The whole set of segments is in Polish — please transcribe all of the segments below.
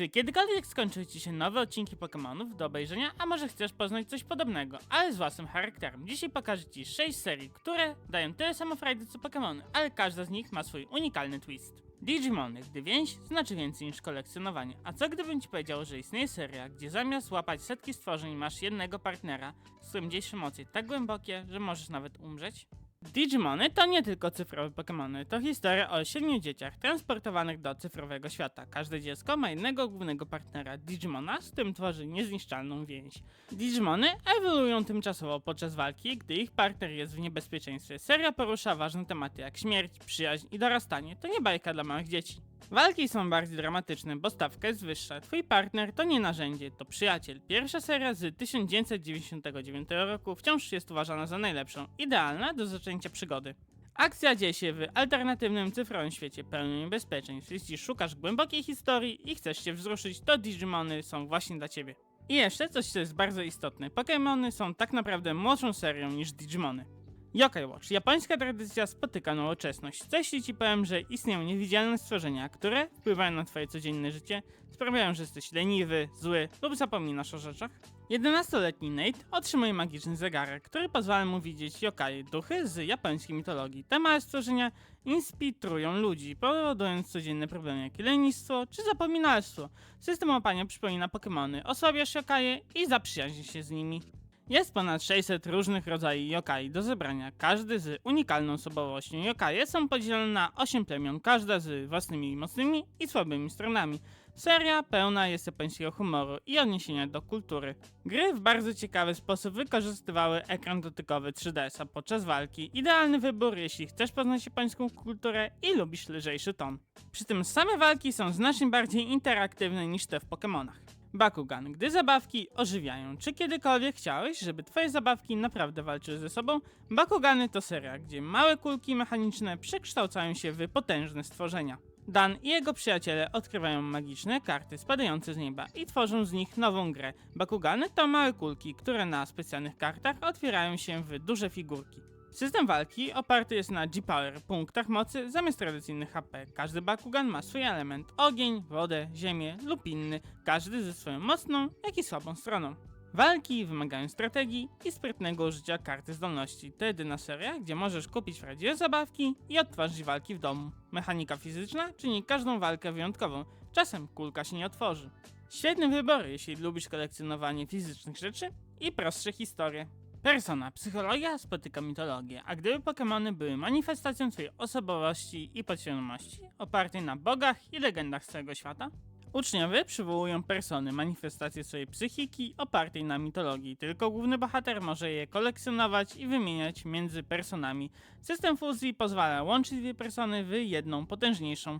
Czy kiedykolwiek skończyły Ci się nowe odcinki Pokémonów do obejrzenia, a może chcesz poznać coś podobnego, ale z własnym charakterem? Dzisiaj pokażę Ci 6 serii, które dają tyle samo frajdy co Pokémony, ale każda z nich ma swój unikalny twist. Digimony, gdy więź znaczy więcej niż kolekcjonowanie. A co gdybym Ci powiedział, że istnieje seria, gdzie zamiast łapać setki stworzeń masz jednego partnera, z którym dzielisz emocje tak głębokie, że możesz nawet umrzeć? Digimony to nie tylko cyfrowe Pokémony, to historia o siedmiu dzieciach transportowanych do cyfrowego świata. Każde dziecko ma jednego głównego partnera Digimona, z którym tworzy niezniszczalną więź. Digimony ewoluują tymczasowo podczas walki, gdy ich partner jest w niebezpieczeństwie. Seria porusza ważne tematy jak śmierć, przyjaźń i dorastanie. To nie bajka dla małych dzieci. Walki są bardziej dramatyczne, bo stawka jest wyższa. Twój partner to nie narzędzie, to przyjaciel. Pierwsza seria z 1999 roku wciąż jest uważana za najlepszą, idealna do zaczęcia przygody. Akcja dzieje się w alternatywnym cyfrowym świecie pełnym niebezpieczeństw. Jeśli szukasz głębokiej historii i chcesz się wzruszyć, to Digimony są właśnie dla ciebie. I jeszcze coś, co jest bardzo istotne. Pokémony są tak naprawdę młodszą serią niż Digimony. Yokai Watch. Japońska tradycja spotyka nowoczesność. Co jeśli ci powiem, że istnieją niewidzialne stworzenia, które wpływają na twoje codzienne życie, sprawiają, że jesteś leniwy, zły lub zapominasz o rzeczach? 11-letni Nate otrzymuje magiczny zegarek, który pozwala mu widzieć yokai, duchy z japońskiej mitologii. Te małe stworzenia inspirują ludzi, powodując codzienne problemy jak lenistwo czy zapominalstwo. System łapania przypomina Pokémony, osłabiasz yokaje i zaprzyjaźnisz się z nimi. Jest ponad 600 różnych rodzajów yokai do zebrania, każdy z unikalną osobowością. Yokaje są podzielone na 8 plemion, każda z własnymi mocnymi i słabymi stronami. Seria pełna jest japońskiego humoru i odniesienia do kultury. Gry w bardzo ciekawy sposób wykorzystywały ekran dotykowy 3DS-a podczas walki. Idealny wybór, jeśli chcesz poznać japońską kulturę i lubisz lżejszy ton. Przy tym same walki są znacznie bardziej interaktywne niż te w Pokémonach. Bakugan, gdy zabawki ożywiają. Czy kiedykolwiek chciałeś, żeby twoje zabawki naprawdę walczyły ze sobą? Bakugany to seria, gdzie małe kulki mechaniczne przekształcają się w potężne stworzenia. Dan i jego przyjaciele odkrywają magiczne karty spadające z nieba i tworzą z nich nową grę. Bakugany to małe kulki, które na specjalnych kartach otwierają się w duże figurki. System walki oparty jest na G-Power, punktach mocy zamiast tradycyjnych HP. Każdy Bakugan ma swój element ogień, wodę, ziemię lub inny, każdy ze swoją mocną, jak i słabą stroną. Walki wymagają strategii i sprytnego użycia karty zdolności. To jedyna seria, gdzie możesz kupić prawdziwe zabawki i odtworzyć walki w domu. Mechanika fizyczna czyni każdą walkę wyjątkową. Czasem kulka się nie otworzy. Świetny wybór, jeśli lubisz kolekcjonowanie fizycznych rzeczy i prostsze historie. Persona, psychologia spotyka mitologię, a gdyby Pokémony były manifestacją swojej osobowości i podświadomości, opartej na bogach i legendach z całego świata? Uczniowie przywołują persony, manifestacje swojej psychiki opartej na mitologii. Tylko główny bohater może je kolekcjonować i wymieniać między personami. System fuzji pozwala łączyć dwie persony w jedną potężniejszą.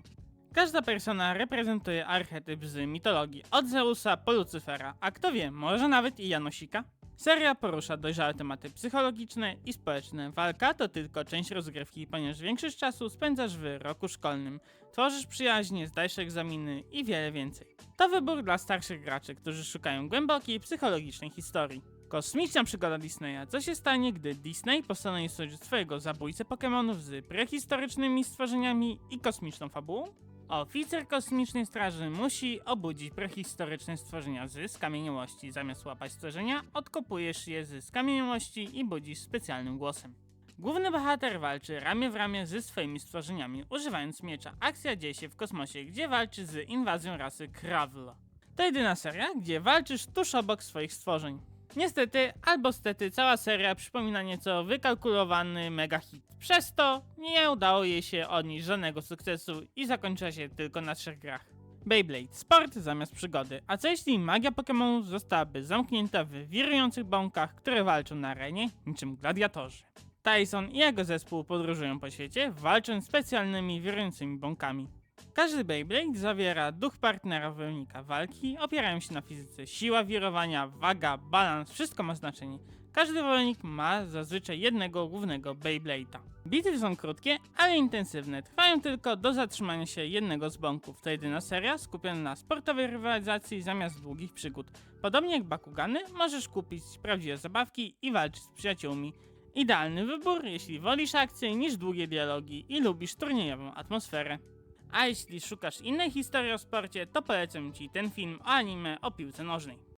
Każda persona reprezentuje archetyp z mitologii, od Zeusa po Lucyfera, a kto wie, może nawet i Janosika? Seria porusza dojrzałe tematy psychologiczne i społeczne. Walka to tylko część rozgrywki, ponieważ większość czasu spędzasz w roku szkolnym. Tworzysz przyjaźnie, zdajesz egzaminy i wiele więcej. To wybór dla starszych graczy, którzy szukają głębokiej psychologicznej historii. Kosmiczna przygoda Disneya. Co się stanie, gdy Disney postanowi stworzyć swojego zabójcę Pokémonów z prehistorycznymi stworzeniami i kosmiczną fabułą? Oficer kosmicznej straży musi obudzić prehistoryczne stworzenia z skamieniałości. Zamiast łapać stworzenia, odkopujesz je z skamieniałości i budzisz specjalnym głosem. Główny bohater walczy ramię w ramię ze swoimi stworzeniami, używając miecza. Akcja dzieje się w kosmosie, gdzie walczy z inwazją rasy Kravl. To jedyna seria, gdzie walczysz tuż obok swoich stworzeń. Niestety, albo stety, cała seria przypomina nieco wykalkulowany mega hit. Przez to nie udało jej się odnieść żadnego sukcesu i zakończyła się tylko na trzech grach. Beyblade. Sport zamiast przygody. A co jeśli magia Pokémonów zostałaby zamknięta w wirujących bąkach, które walczą na arenie niczym gladiatorzy? Tyson i jego zespół podróżują po świecie, walcząc specjalnymi wirującymi bąkami. Każdy Beyblade zawiera duch partnera wojownika walki, opierają się na fizyce. Siła wirowania, waga, balans, wszystko ma znaczenie. Każdy wojownik ma zazwyczaj jednego głównego Beyblade'a. Bitwy są krótkie, ale intensywne. Trwają tylko do zatrzymania się jednego z bąków. To jedyna seria skupiona na sportowej rywalizacji zamiast długich przygód. Podobnie jak Bakugany, możesz kupić prawdziwe zabawki i walczyć z przyjaciółmi. Idealny wybór, jeśli wolisz akcję niż długie dialogi i lubisz turniejową atmosferę. A jeśli szukasz innej historii o sporcie, to polecam Ci ten film o anime o piłce nożnej.